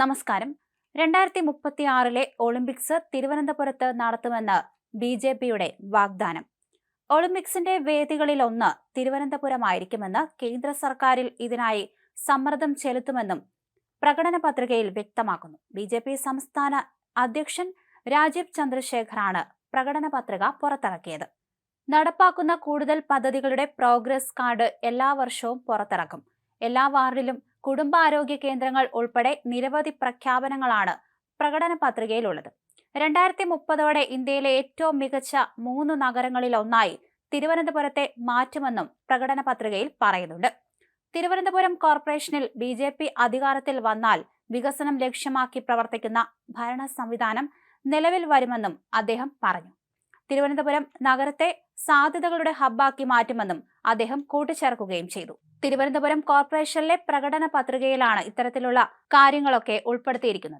നമസ്കാരം. രണ്ടായിരത്തി മുപ്പത്തി ആറിലെ ഒളിമ്പിക്സ് തിരുവനന്തപുരത്ത് നടത്തുമെന്ന് ബി ജെ പിയുടെ വാഗ്ദാനം. ഒളിമ്പിക്സിന്റെ വേദികളിലൊന്ന് തിരുവനന്തപുരമായിരിക്കുമെന്ന് കേന്ദ്ര സർക്കാരിൽ ഇതിനായി സമ്മർദ്ദം ചെലുത്തുമെന്നും പ്രകടന പത്രികയിൽ വ്യക്തമാക്കുന്നു. ബി ജെ പി സംസ്ഥാന അധ്യക്ഷൻ രാജീവ് ചന്ദ്രശേഖറാണ് പ്രകടന പത്രിക പുറത്തിറക്കിയത്. നടപ്പാക്കുന്ന കൂടുതൽ പദ്ധതികളുടെ പ്രോഗ്രസ് കാർഡ് എല്ലാ വർഷവും പുറത്തിറക്കും. എല്ലാ വാർഡിലും കുടുംബാരോഗ്യ കേന്ദ്രങ്ങൾ ഉൾപ്പെടെ നിരവധി പ്രഖ്യാപനങ്ങളാണ് പ്രകടന പത്രികയിലുള്ളത്. രണ്ടായിരത്തി മുപ്പതോടെ ഇന്ത്യയിലെ ഏറ്റവും മികച്ച മൂന്ന് നഗരങ്ങളിൽ ഒന്നായി തിരുവനന്തപുരത്തെ മാറ്റുമെന്നും പ്രകടന പത്രികയിൽ പറയുന്നുണ്ട്. തിരുവനന്തപുരം കോർപ്പറേഷനിൽ ബി ജെ പി അധികാരത്തിൽ വന്നാൽ വികസനം ലക്ഷ്യമാക്കി പ്രവർത്തിക്കുന്ന ഭരണ സംവിധാനം നിലവിൽ വരുമെന്നും അദ്ദേഹം പറഞ്ഞു. തിരുവനന്തപുരം നഗരത്തെ സാധ്യതകളുടെ ഹബ്ബാക്കി മാറ്റുമെന്നും അദ്ദേഹം കൂട്ടിച്ചേർക്കുകയും ചെയ്തു. തിരുവനന്തപുരം കോർപ്പറേഷനിലെ പ്രകടന പത്രികയിലാണ് ഇത്തരത്തിലുള്ള കാര്യങ്ങളൊക്കെ ഉൾപ്പെടുത്തിയിരിക്കുന്നത്.